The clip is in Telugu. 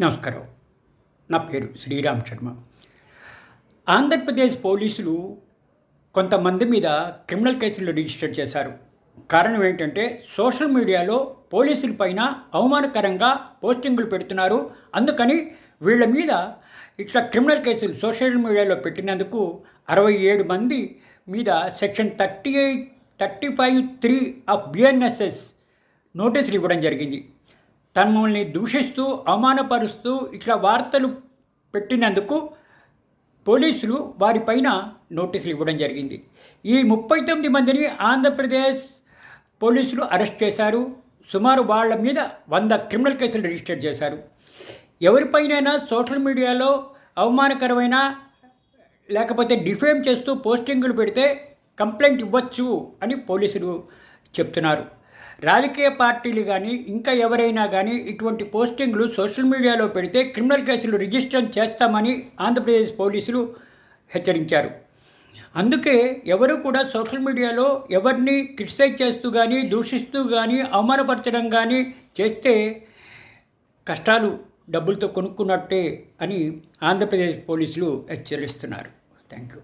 నమస్కారం. నా పేరు శ్రీరామ్ శర్మ. ఆంధ్రప్రదేశ్ పోలీసులు కొంతమంది మీద క్రిమినల్ కేసులు రిజిస్టర్ చేశారు. కారణం ఏంటంటే సోషల్ మీడియాలో పోలీసుల పైన అవమానకరంగా పోస్టింగులు పెడుతున్నారు. అందుకని వీళ్ళ మీద ఇట్లా క్రిమినల్ కేసులు సోషల్ మీడియాలో పెట్టినందుకు అరవై ఏడు మంది మీద section thirty eight thirty five three of BNSS నోటీసులు ఇవ్వడం జరిగింది. తమల్ని దూషిస్తూ అవమానపరుస్తూ ఇట్లా వార్తలు పెట్టినందుకు పోలీసులు వారిపైన నోటీసులు ఇవ్వడం జరిగింది. ఈ ముప్పై తొమ్మిది మందిని ఆంధ్రప్రదేశ్ పోలీసులు అరెస్ట్ చేశారు. సుమారు వాళ్ళ మీద వంద క్రిమినల్ కేసులు రిజిస్టర్ చేశారు. ఎవరిపైనైనా సోషల్ మీడియాలో అవమానకరమైన లేకపోతే డిఫేమ్ చేస్తూ పోస్టింగులు పెడితే కంప్లైంట్ ఇవ్వచ్చు అని పోలీసులు చెప్తున్నారు. రాజకీయ పార్టీలు కానీ ఇంకా ఎవరైనా కానీ ఇటువంటి పోస్టింగ్లు సోషల్ మీడియాలో పెడితే క్రిమినల్ కేసులు రిజిస్టర్ చేస్తామని ఆంధ్రప్రదేశ్ పోలీసులు హెచ్చరించారు. అందుకే ఎవరు కూడా సోషల్ మీడియాలో ఎవరిని క్రిటిసైజ్ చేస్తూ కానీ దూషిస్తూ కానీ అవమానపరచడం కానీ చేస్తే కష్టాలు డబ్బులతో కొనుక్కున్నట్టే అని ఆంధ్రప్రదేశ్ పోలీసులు హెచ్చరిస్తున్నారు. Thank you